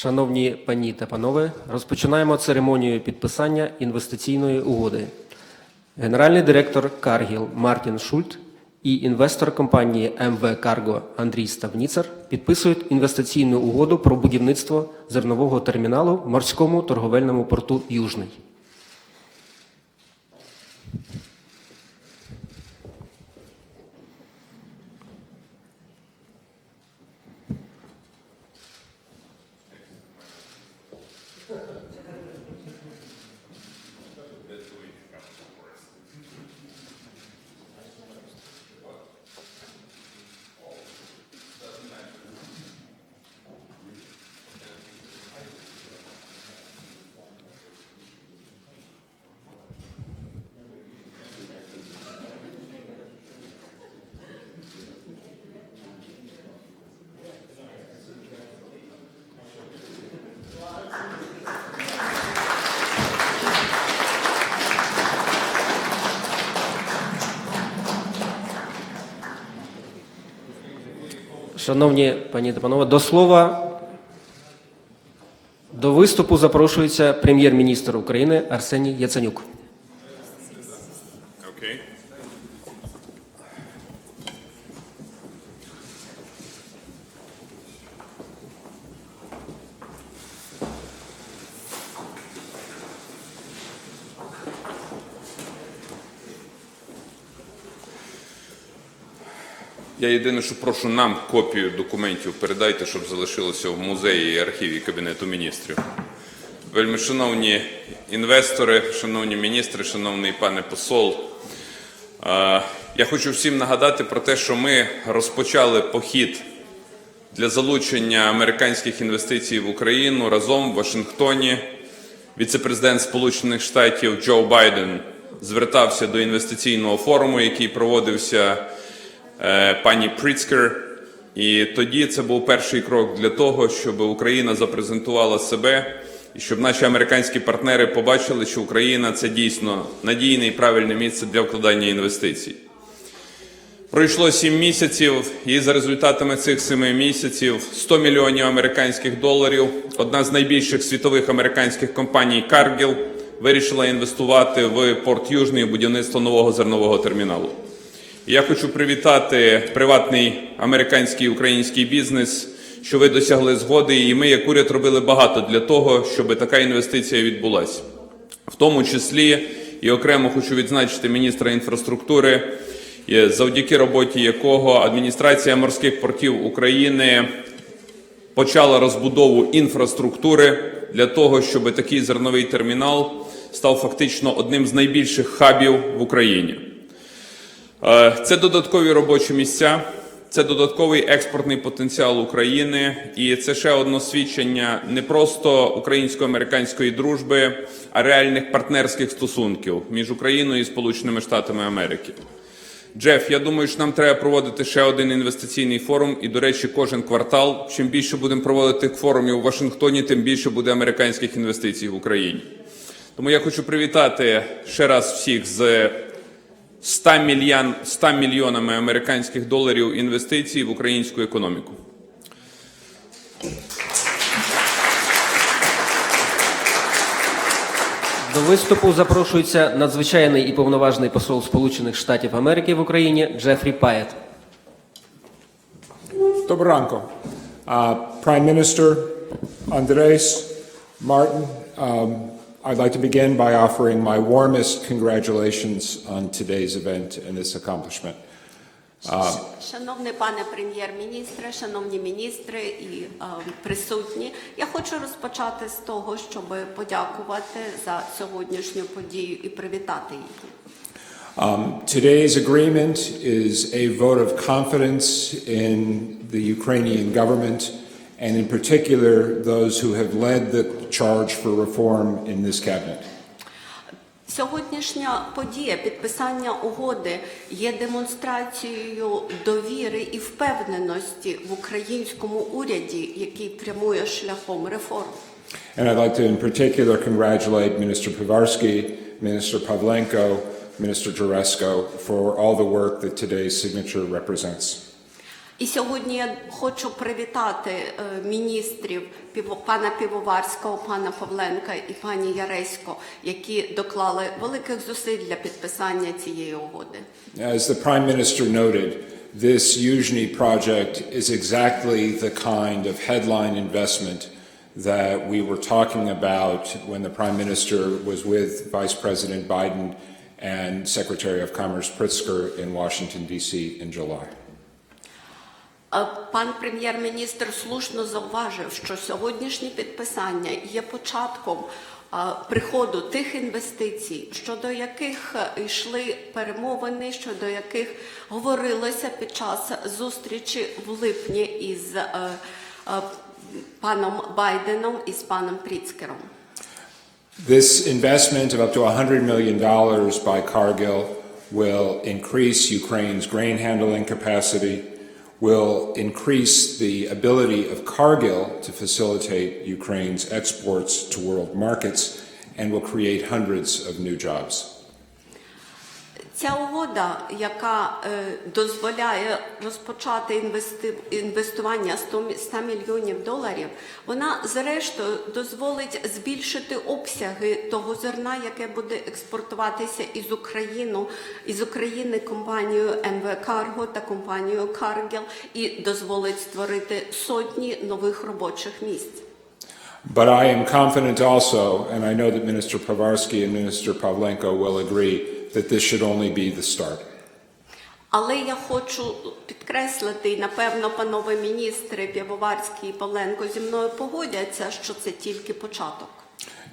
Шановні пані та панове, розпочинаємо церемонію підписання інвестиційної угоди. Генеральний директор Каргіл Мартін Шульт і інвестор компанії МВ Карго Андрій Ставніцар підписують інвестиційну угоду про будівництво зернового терміналу в морському торговельному порту Южний. Шановні пані та панове, до слова до виступу запрошується прем'єр-міністр України Арсеній Яценюк. Okay. Я єдине, що прошу нам копію документів передайте, щоб залишилося в музеї і архіві Кабінету міністрів. Вельми шановні інвестори, шановні міністри, шановний пане посол. е, Я хочу всім нагадати про те, що ми розпочали похід для залучення американських інвестицій в Україну разом в Вашингтоні. Віце-президент Сполучених Штатів Джо Байден звертався до інвестиційного форуму, який проводився пані Пріцкер. І тоді це був перший крок для того, щоб Україна запрезентувала себе і щоб наші американські партнери побачили, що Україна це дійсно надійне і правильне місце для вкладання інвестицій. Пройшло сім місяців, і за результатами цих семи місяців 100 мільйонів американських доларів. Одна з найбільших світових американських компаній Cargill вирішила інвестувати в порт Южний будівництво нового зернового терміналу. Я хочу привітати приватний американський і український бізнес, що ви досягли згоди, і ми, як уряд, робили багато для того, щоб така інвестиція відбулася. В тому числі і окремо хочу відзначити міністра інфраструктури, завдяки роботі якого адміністрація морських портів України почала розбудову інфраструктури для того, щоб такий зерновий термінал став фактично одним з найбільших хабів в Україні. Е, Це додаткові робочі місця, це додатковий експортний потенціал України, і це ще одне свідчення не просто українсько-американської дружби, а реальних партнерських стосунків між Україною і Сполученими Штатами Америки. Джеф, я думаю, що нам треба проводити ще один інвестиційний форум. І, до речі, кожен квартал. Чим більше будемо проводити форумів у Вашингтоні, тим більше буде американських інвестицій в Україні. Тому я хочу привітати ще раз всіх з 100, мільйон, 100 мільйонами американських доларів інвестицій в українську економіку. До виступу запрошується надзвичайний і повноважний посол Сполучених Штатів Америки в Україні Джефрі Паєт. Доброго ранку. Uh, Prime Minister Andres Martin, um, I'd like to begin by offering my warmest congratulations on today's event and this accomplishment. Шановний пане прем'єр-міністре, шановні міністри і е, присутні, я хочу розпочати з того, щоб подякувати за сьогоднішню подію і привітати її. Um, today's agreement is a vote of confidence in the Ukrainian government and in particular those who have led the charge for reform in this cabinet. Сьогоднішня подія підписання угоди є демонстрацією довіри і впевненості в українському уряді, який прямує шляхом реформ. And I'd like to in particular congratulate Minister Pivarsky, Minister Pavlenko, Minister Jaresko for all the work that today's signature represents. І сьогодні я хочу привітати е, міністрів Піво- пана Півоварського, пана Павленка і пані Яресько, які доклали великих зусиль для підписання цієї угоди. As the Prime Minister noted, this Yuzhny project is exactly the kind of headline investment that we were talking about when the Prime Minister was with Vice President Biden and Secretary of Commerce Pritzker in Washington, D.C. in July. Е, Пан прем'єр-міністр слушно зауважив, що сьогоднішнє підписання є початком е, приходу тих інвестицій, щодо яких е, йшли перемовини, щодо яких говорилося під час зустрічі в липні із паном Байденом і з паном Пріцкером. This investment of up to $100 million by Cargill will increase Ukraine's grain handling capacity, will increase the ability of Cargill to facilitate Ukraine's exports to world markets, and will create hundreds of new jobs. Ця угода, яка е, дозволяє розпочати інвести, інвестування 100, мі- 100 мільйонів доларів, вона зрештою дозволить збільшити обсяги того зерна, яке буде експортуватися із України, із України компанією МВ Карго та компанією Каргел, і дозволить створити сотні нових робочих місць. But I am confident also, and I know that Minister Pavarsky and Minister Pavlenko will agree, that this should only be the start. Але я хочу підкреслити, і напевно, панове міністри Півоварський і Павленко зі мною погодяться, що це тільки початок.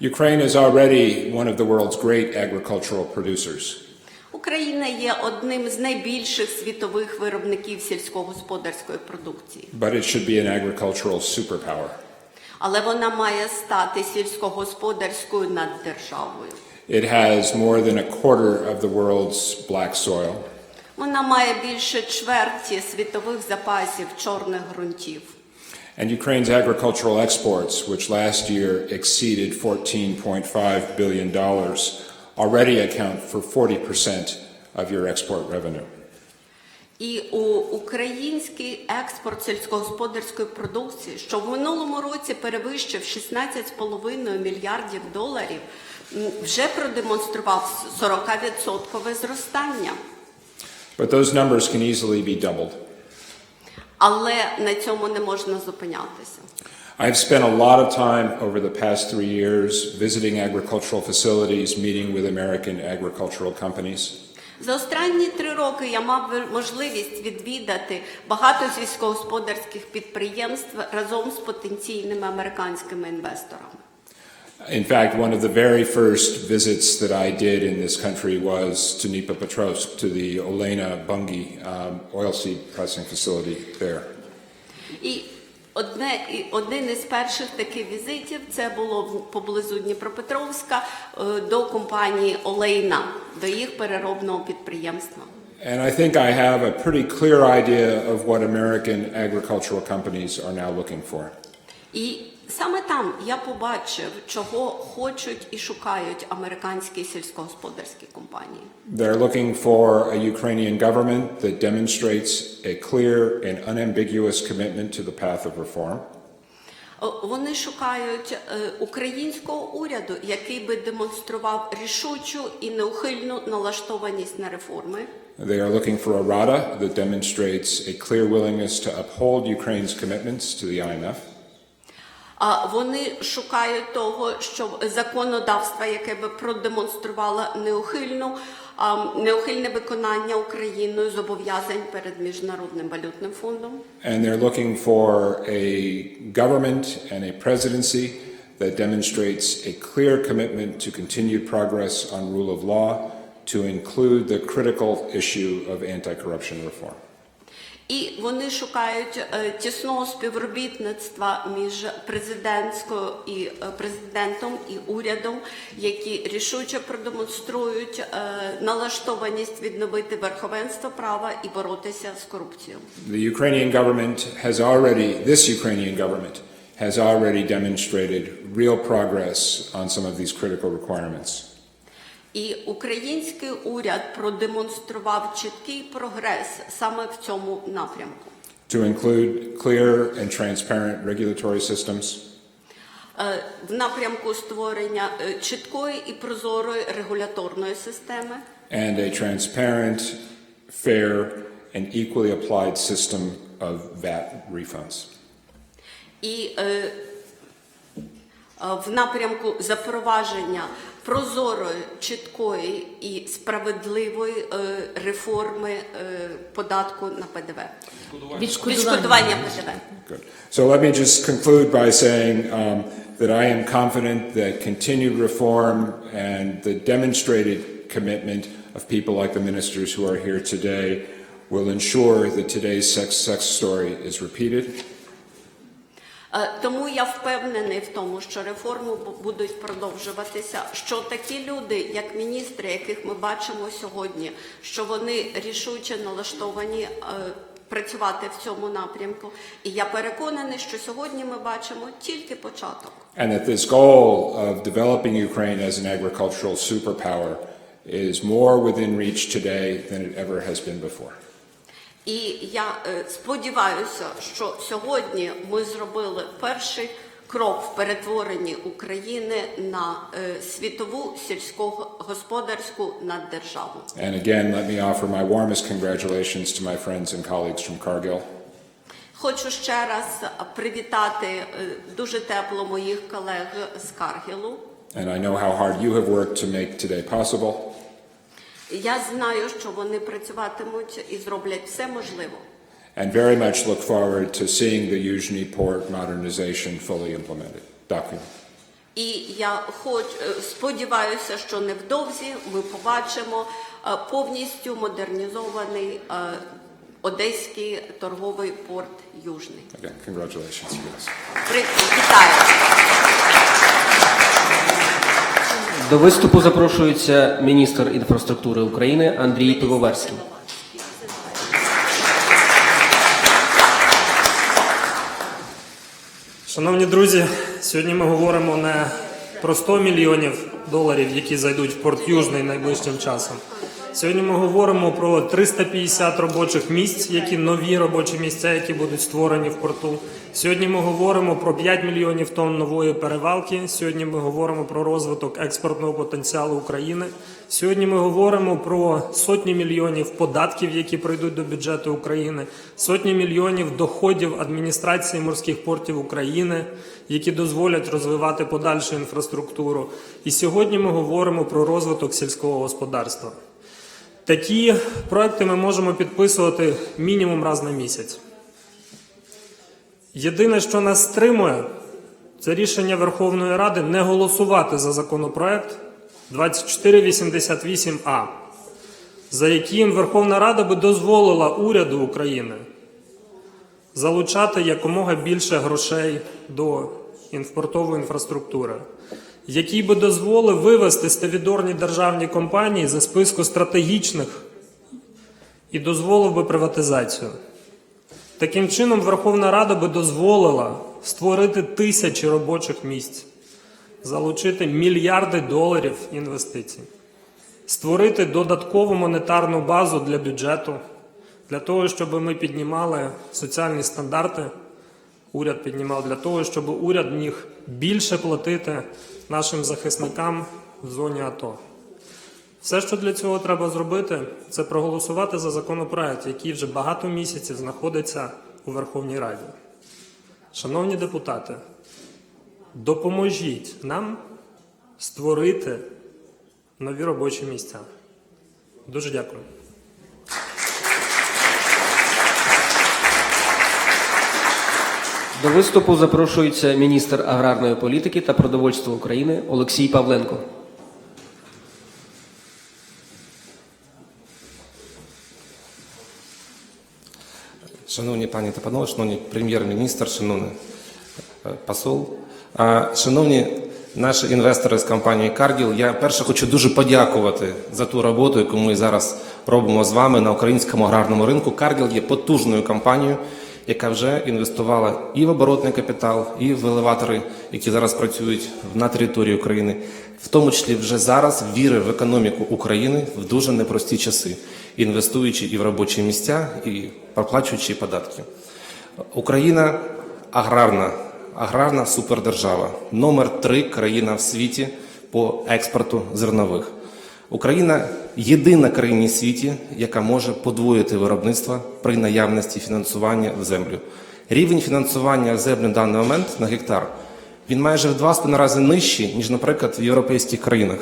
Ukraine is already one of the world's great agricultural producers. Україна є одним з найбільших світових виробників сільськогосподарської продукції, But it should be an agricultural superpower. але вона має стати сільськогосподарською наддержавою. It has more than a quarter of the world's black soil. Вона має більше чверті світових запасів чорних ґрунтів. And Ukraine's agricultural exports, which last year exceeded $14.5 billion, already account for 40% of your export revenue. І у український експорт сільськогосподарської продукції, що в минулому році перевищив 16,5 мільярдів доларів, вже продемонстрував 40% зростання. But those numbers can easily be doubled. Але на цьому не можна зупинятися. I've spent a lot of time over the past three years visiting agricultural facilities, meeting with American agricultural companies. За останні три роки я мав можливість відвідати багато сільськогосподарських підприємств разом з потенційними американськими інвесторами. In fact, one of the very first visits that I did in this country was to Dnipropetrovsk, to the Olena Bungie um, oilseed pressing facility there. І одне і один із перших таких візитів це було в- поблизу Дніпропетровська е, до компанії Олейна, до їх переробного підприємства. And I think I have a pretty clear idea of what American agricultural companies are now looking for. І саме там я побачив, чого хочуть і шукають американські сільськогосподарські компанії. They're looking for a Ukrainian government that demonstrates a clear and unambiguous commitment to the path of reform. Вони шукають е, українського уряду, який би демонстрував рішучу і неухильну налаштованість на реформи. They are looking for a Rada that demonstrates a clear willingness to uphold Ukraine's commitments to the IMF. Вони шукають того, щоб законодавство, яке би продемонструвало неухильну, неухильне виконання Україною зобов'язань перед міжнародним валютним фондом. And they're looking for a government and a presidency that demonstrates a clear commitment to continued progress on rule of law, to include the critical issue of anti-corruption reform. І вони шукають е, тісного співробітництва між президентською і е, президентом і урядом, які рішуче продемонструють е, налаштованість відновити верховенство права і боротися з корупцією. The Ukrainian government has already, this Ukrainian government has already demonstrated real progress on some of these critical requirements. І український уряд продемонстрував чіткий прогрес саме в цьому напрямку. to include clear and transparent regulatory systems, Е, в напрямку створення е, чіткої і прозорої регуляторної системи and a transparent, fair, and equally applied system of VAT refunds. і е, в напрямку запровадження прозорої, чіткої і справедливої е, реформи е, податку на ПДВ. Відшкодування ПДВ. Good. So let me just conclude by saying um, that I am confident that continued reform and the demonstrated commitment of people like the ministers who are here today will ensure that today's success story is repeated. Е, Тому я впевнений в тому, що реформи будуть продовжуватися. Що такі люди, як міністри, яких ми бачимо сьогодні, що вони рішуче налаштовані е, працювати в цьому напрямку. І я переконаний, що сьогодні ми бачимо тільки початок. And that this goal of developing Ukraine as an agricultural superpower is more within reach today than it ever has been before. І я е, сподіваюся, що сьогодні ми зробили перший крок в перетворенні України на е, світову сільськогосподарську наддержаву. And again, let me offer my warmest congratulations to my friends and colleagues from Cargill. Хочу ще раз привітати е, дуже тепло моїх колег з Каргілу. And I know how hard you have worked to make today possible. Я знаю, що вони працюватимуть і зроблять все можливе. And very much look forward to seeing the Yuzhny port modernization fully implemented. Дякую. І я хоч е, сподіваюся, що невдовзі ми побачимо е, повністю модернізований е, одеський торговий порт Южний. Again, congratulations, Вітаю! До виступу запрошується міністр інфраструктури України Андрій Пивоверський. Шановні друзі, сьогодні ми говоримо не про 100 мільйонів доларів, які зайдуть в порт Южний найближчим часом. Сьогодні ми говоримо про 350 робочих місць, які нові робочі місця, які будуть створені в порту. Сьогодні ми говоримо про 5 мільйонів тонн нової перевалки. Сьогодні ми говоримо про розвиток експортного потенціалу України. Сьогодні ми говоримо про сотні мільйонів податків, які прийдуть до бюджету України, сотні мільйонів доходів адміністрації морських портів України, які дозволять розвивати подальшу інфраструктуру. І сьогодні ми говоримо про розвиток сільського господарства. Такі проекти ми можемо підписувати мінімум раз на місяць. Єдине, що нас стримує, це рішення Верховної Ради не голосувати за законопроект 2488А, за яким Верховна Рада би дозволила уряду України залучати якомога більше грошей до інфортової інфраструктури, який би дозволив вивести стовідорні державні компанії за списку стратегічних і дозволив би приватизацію. Таким чином, Верховна Рада би дозволила створити тисячі робочих місць, залучити мільярди доларів інвестицій, створити додаткову монетарну базу для бюджету, для того, щоб ми піднімали соціальні стандарти. Уряд піднімав для того, щоб уряд міг більше платити нашим захисникам в зоні АТО. Все, що для цього треба зробити, це проголосувати за законопроект, який вже багато місяців знаходиться у Верховній Раді. Шановні депутати, допоможіть нам створити нові робочі місця. Дуже дякую. До виступу запрошується міністр аграрної політики та продовольства України Олексій Павленко. Шановні пані та панове, шановні прем'єр-міністр, шановний е, посол, шановні наші інвестори з компанії Cargill, я перше хочу дуже подякувати за ту роботу, яку ми зараз робимо з вами на українському аграрному ринку. Cargill є потужною компанією, яка вже інвестувала і в оборотний капітал, і в елеватори, які зараз працюють на території України, в тому числі вже зараз віри в економіку України в дуже непрості часи, інвестуючи і в робочі місця, і проплачуючи податки. Україна аграрна, аграрна супердержава, номер три країна в світі по експорту зернових. Україна єдина країна в світі, яка може подвоїти виробництво при наявності фінансування в землю. Рівень фінансування в землю в даний момент на гектар він майже в два з половиною рази нижчий, ніж, наприклад, в європейських країнах.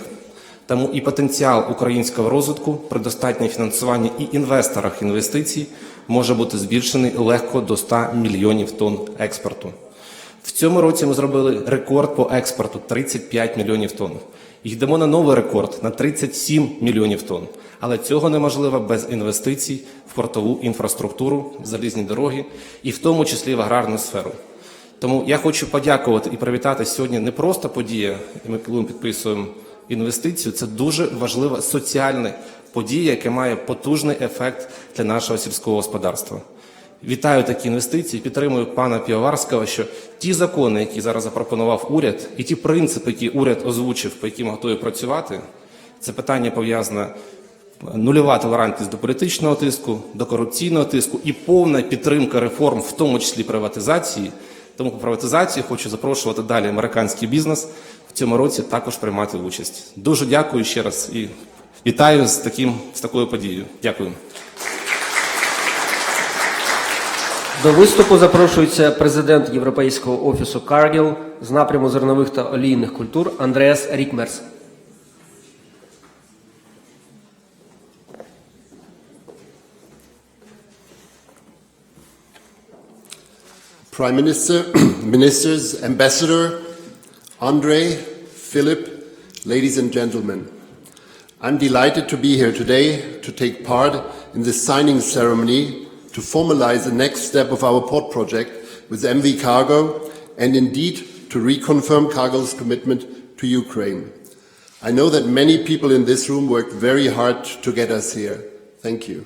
Тому і потенціал українського розвитку при достатньому фінансуванні і інвесторах інвестицій може бути збільшений легко до 100 мільйонів тонн експорту. В цьому році ми зробили рекорд по експорту 35 мільйонів тонн. Йдемо на новий рекорд на 37 мільйонів тонн. Але цього неможливо без інвестицій в портову інфраструктуру, в залізні дороги і в тому числі в аграрну сферу. Тому я хочу подякувати і привітати сьогодні не просто подія, ми підписуємо інвестицію, це дуже важлива соціальна подія, яка має потужний ефект для нашого сільського господарства. Вітаю такі інвестиції, підтримую пана Півоварського, що ті закони, які зараз запропонував уряд, і ті принципи, які уряд озвучив, по яким готові працювати, це питання пов'язане нульова толерантність до політичного тиску, до корупційного тиску і повна підтримка реформ, в тому числі приватизації. Тому по приватизації хочу запрошувати далі американський бізнес в цьому році також приймати участь. Дуже дякую ще раз і вітаю з таким з такою подією. Дякую. До виступу запрошується президент Європейського офісу Cargill з напряму зернових та олійних культур Андреас Рікмерс. Prime Minister, Ministers, Ambassador, Andre, Philip, ladies and gentlemen. I'm delighted to be here today to take part in this signing ceremony to formalize the next step of our port project with MV Cargo and indeed to reconfirm Cargo's commitment to Ukraine. I know that many people in this room worked very hard to get us here. Thank you.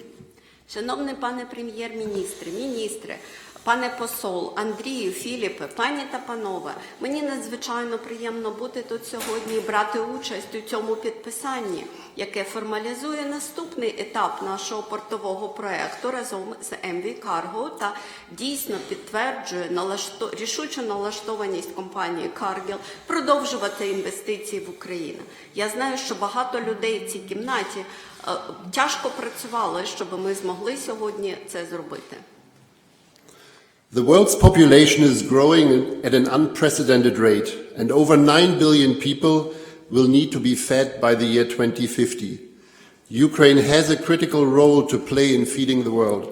Шановний пане прем'єр-міністре, міністре, пане посол, Андрію, Філіпе, пані та панове, мені надзвичайно приємно бути тут сьогодні і брати участь у цьому підписанні, яке формалізує наступний етап нашого портового проекту разом з МВ Карго та дійсно підтверджує налашто... рішучу налаштованість компанії Cargill продовжувати інвестиції в Україну. Я знаю, що багато людей в цій кімнаті е, тяжко працювали, щоб ми змогли сьогодні це зробити. The world's population is growing at an unprecedented rate, and over 9 billion people will need to be fed by the year 2050. Ukraine has a critical role to play in feeding the world.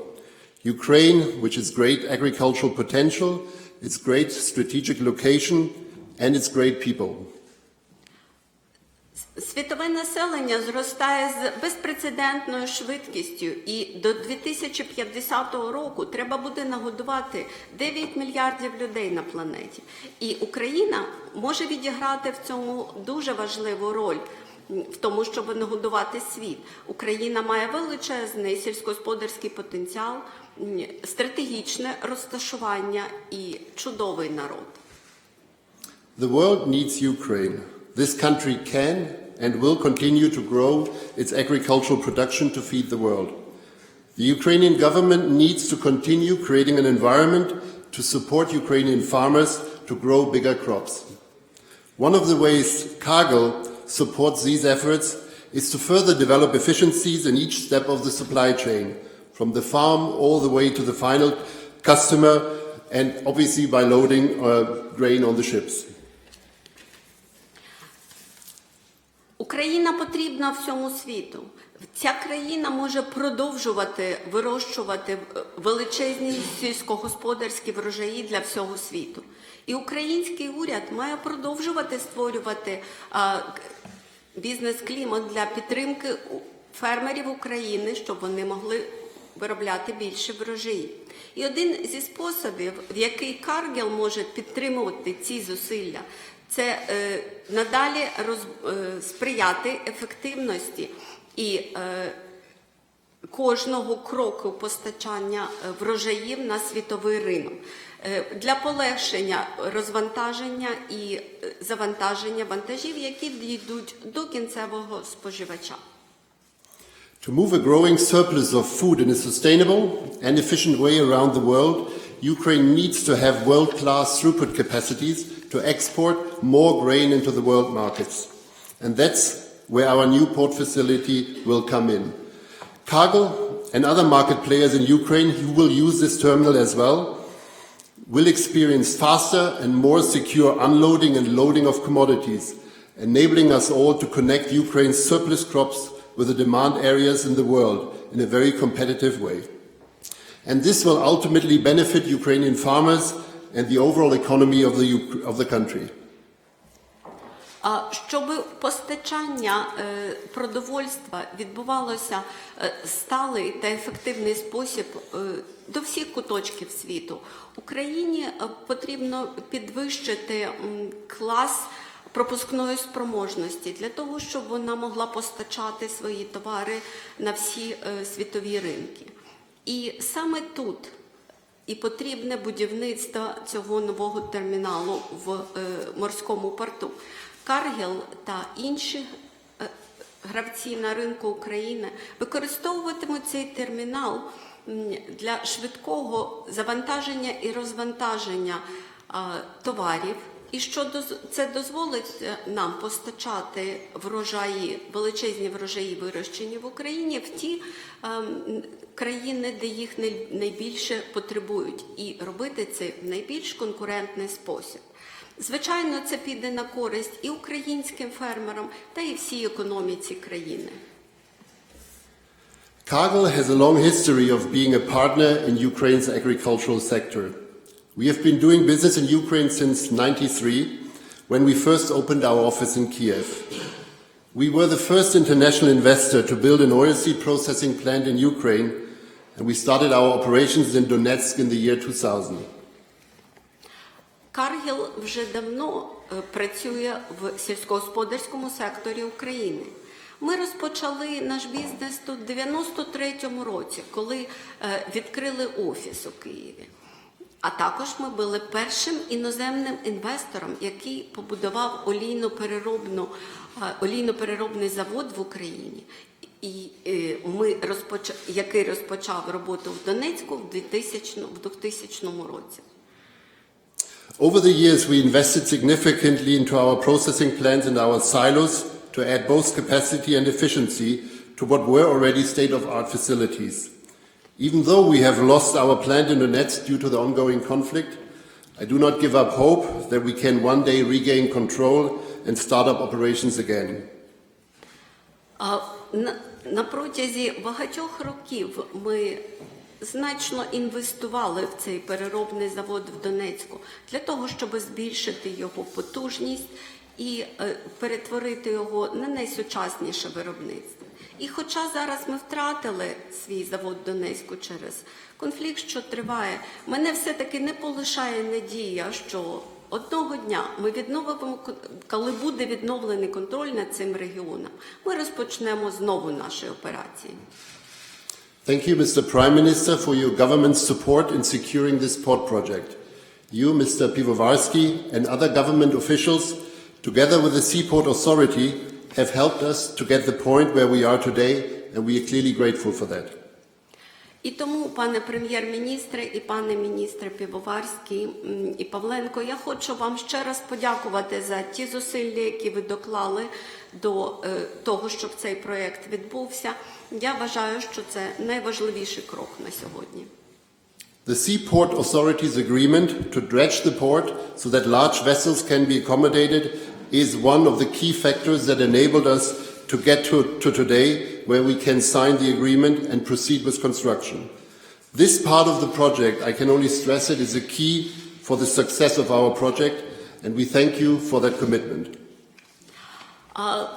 Ukraine, which has great agricultural potential, its great strategic location, and its great people. Світове населення зростає з безпрецедентною швидкістю, і до 2050 року треба буде нагодувати 9 мільярдів людей на планеті. І Україна може відіграти в цьому дуже важливу роль. В тому, щоб нагодувати світ, Україна має величезний сільськогосподарський потенціал, стратегічне розташування і чудовий народ. The world needs Ukraine. This country can and will continue to grow its agricultural production to feed the world. The Ukrainian government needs to continue creating an environment to support Ukrainian farmers to grow bigger crops. One of the ways Cargill supports these efforts is to further develop efficiencies in each step of the supply chain, from the farm all the way to the final customer, and obviously by loading uh, grain on the ships. Україна потрібна всьому світу. Ця країна може продовжувати вирощувати е, величезні сільськогосподарські врожаї для всього світу. І український уряд має продовжувати створювати бізнес-клімат для підтримки фермерів України, щоб вони могли виробляти більше врожаї. І один зі способів, в який Каргел може підтримувати ці зусилля, це е, надалі роз, е, сприяти ефективності і е, кожного кроку постачання е, врожаїв на світовий ринок Е, для полегшення розвантаження і е, завантаження вантажів, які дійдуть до кінцевого споживача. To move a growing surplus of food in a sustainable and efficient way around the world Ukraine needs to have world-class throughput capacities to export more grain into the world markets. And that's where our new port facility will come in. Cargo and other market players in Ukraine who will use this terminal as well will experience faster and more secure unloading and loading of commodities, enabling us all to connect Ukraine's surplus crops with the demand areas in the world in a very competitive way. And this will ultimately benefit Ukrainian farmers and the overall economy of the, of the country. Щоб постачання е, продовольства відбувалося е, сталий та ефективний спосіб е, до всіх куточків світу, Україні потрібно підвищити клас пропускної спроможності для того, щоб вона могла постачати свої товари на всі світові ринки. І саме тут і потрібне будівництво цього нового терміналу в е, морському порту. Каргіл та інші е, гравці на ринку України використовуватимуть цей термінал для швидкого завантаження і розвантаження товарів. І що це дозволить е, нам постачати врожаї, величезні врожаї, вирощені в Україні, в ті ем, країни, де їх най- найбільше потребують, і робити це в найбільш конкурентний спосіб. Звичайно, це піде на користь і українським фермерам, та і всій економіці країни. Cargill has a long history of being a partner in Ukraine's agricultural sector. We have been doing business in Ukraine since 93 when we first opened our office in Kiev. We were the first international investor to build an oilseed processing plant in Ukraine and we started our operations in Donetsk in the year 2000. Каргіл вже давно е, працює в сільськогосподарському секторі України. Ми розпочали наш бізнес тут в 93-му році, коли е, відкрили офіс у Києві. А також ми були першим іноземним інвестором, який побудував олійно-переробну, олійно-переробний завод в Україні, і е, ми розпоч... який розпочав роботу в Донецьку в 2000, в 2000 році. Over the years, we invested significantly into our processing plants and our silos to add both capacity and efficiency to what were already state-of-art facilities. Even though we have lost our plant in Donetsk due to the ongoing conflict, I do not give up hope that we can one day regain control and start up operations again. А на, на протязі багатьох років ми значно інвестували в цей переробний завод в Донецьку для того, щоб збільшити його потужність і е, перетворити його на найсучасніше виробництво. І хоча зараз ми втратили свій завод Донецьку через конфлікт, що триває, мене все-таки не полишає надія, що одного дня ми відновимо, коли буде відновлений контроль над цим регіоном, ми розпочнемо знову наші операції. Thank you, Mr. Prime Minister, for your government's support in securing this port project. You, Mr. Pivovarsky, and other government officials, together with the Seaport Authority, have helped us to get the point where we are today, and we are clearly grateful for that. І тому, пане прем'єр-міністре і пане міністре Півоварський і Павленко, я хочу вам ще раз подякувати за ті зусилля, які ви доклали до е, того, щоб цей проєкт відбувся. Я вважаю, що це найважливіший крок на сьогодні. The Seaport Authority's agreement to dredge the port so that large vessels can be accommodated is one of the key factors that enabled us to get to, to today where we can sign the agreement and proceed with construction. This part of the project, I can only stress it, is a key for the success of our project and we thank you for that commitment. А,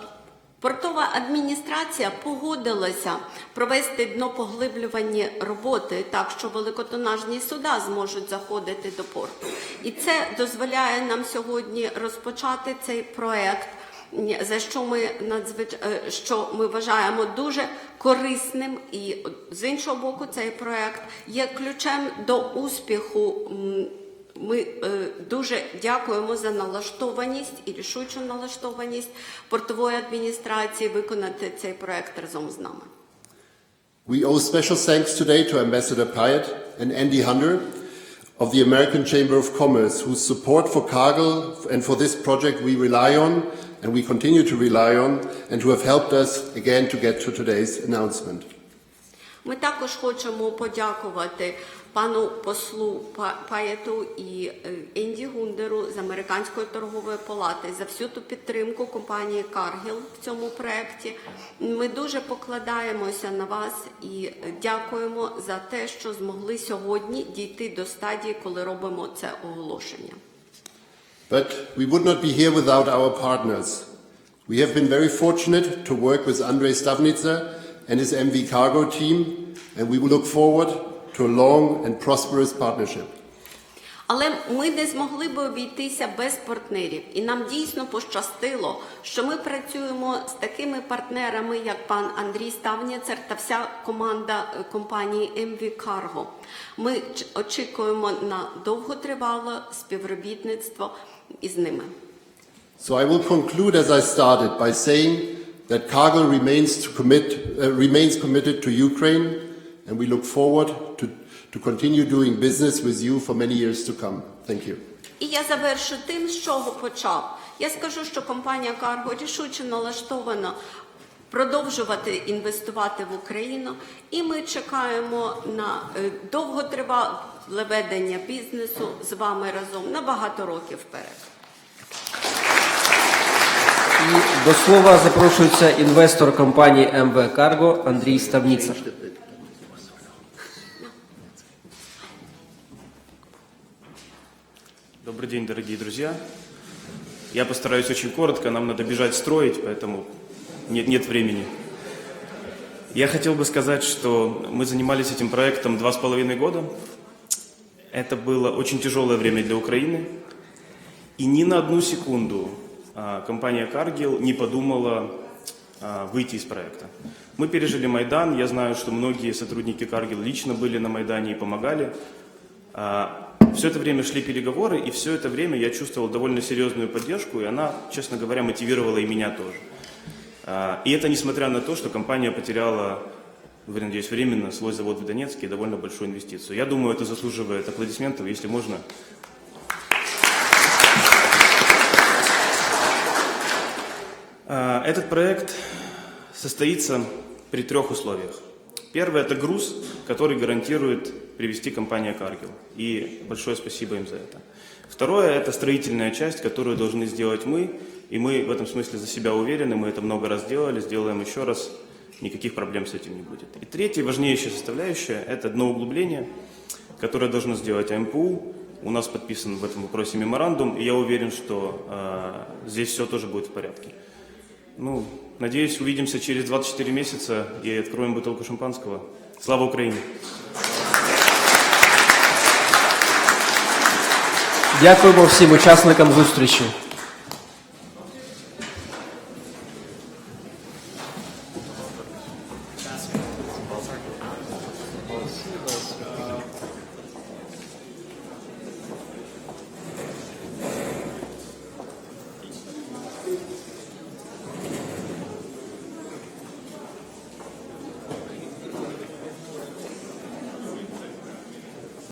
Портова адміністрація погодилася провести днопоглиблювані роботи так, що великотонажні суда зможуть заходити до порту. І це дозволяє нам сьогодні розпочати цей проект, за що ми надзвич... е, що ми вважаємо дуже корисним. І з іншого боку, цей проект є ключем до успіху. Ми е, дуже дякуємо за налаштованість і рішучу налаштованість портової адміністрації виконати цей проект разом з нами. We owe special thanks today to Ambassador Pyatt and Andy Hunter of the American Chamber of Commerce, whose support for Cargill and for this project we rely on and we continue to rely on, and who have helped us again to get to today's announcement. Ми також хочемо подякувати пану послу Па- Паєту і е, Енді Гундеру з Американської торгової палати за всю ту підтримку компанії Cargill в цьому проєкті. Ми дуже покладаємося на вас і е, дякуємо за те, що змогли сьогодні дійти до стадії, коли робимо це оголошення. But we would not be here without our partners. We have been very fortunate to work with Andrei Stavnitsa and his MV Cargo team, and we will look forward to a long and prosperous partnership. Але ми не змогли би обійтися без партнерів, і нам дійсно пощастило, що ми працюємо з такими партнерами, як пан Андрій Ставніцер та вся команда е, компанії MV Cargo. Ми очікуємо на довготривале співробітництво із ними. So I will conclude as I started by saying that Cargill remains, to commit, uh, remains committed to Ukraine, and we look forward to, continue doing business with you for many years to come. Thank you. І я завершу тим, з чого почав. Я скажу, що компанія Cargo рішуче налаштована продовжувати інвестувати в Україну, і ми чекаємо на е, довготривале ведення бізнесу з вами разом на багато років вперед. І до слова запрошується інвестор компанії МВ Карго Андрій Ставніцер. Добрый день, дорогие друзья. Я постараюсь очень коротко, нам надо бежать строить, поэтому нет, нет времени. Я хотел бы сказать, что мы занимались этим проектом два с половиной года. Это было очень тяжелое время для Украины. И ни на одну секунду а, компания Cargill не подумала а, выйти из проекта. Мы пережили Майдан. Я знаю, что многие сотрудники Cargill лично были на Майдане и помогали. Все это время шли переговоры, и все это время я чувствовал довольно серьезную поддержку, и она, честно говоря, мотивировала и меня тоже. А, И это несмотря на то, что компания потеряла, вы, надеюсь, временно свой завод в Донецке и довольно большую инвестицию. Я думаю, это заслуживает аплодисментов, если можно. А, Этот проект состоится при трех условиях. Первое – это груз, который гарантирует привести компания Cargill. И большое спасибо им за это. Второе – это строительная часть, которую должны сделать мы. И мы в этом смысле за себя уверены, мы это много раз делали, сделаем еще раз, никаких проблем с этим не будет. И третья, важнейшая составляющая – это дноуглубление, которое должно сделать АМПУ. У нас подписан в этом вопросе меморандум, и я уверен, что э, здесь все тоже будет в порядке. Ну, надеюсь, увидимся через 24 месяца и откроем бутылку шампанского. Слава Украине! Дякуємо всім учасникам зустрічі.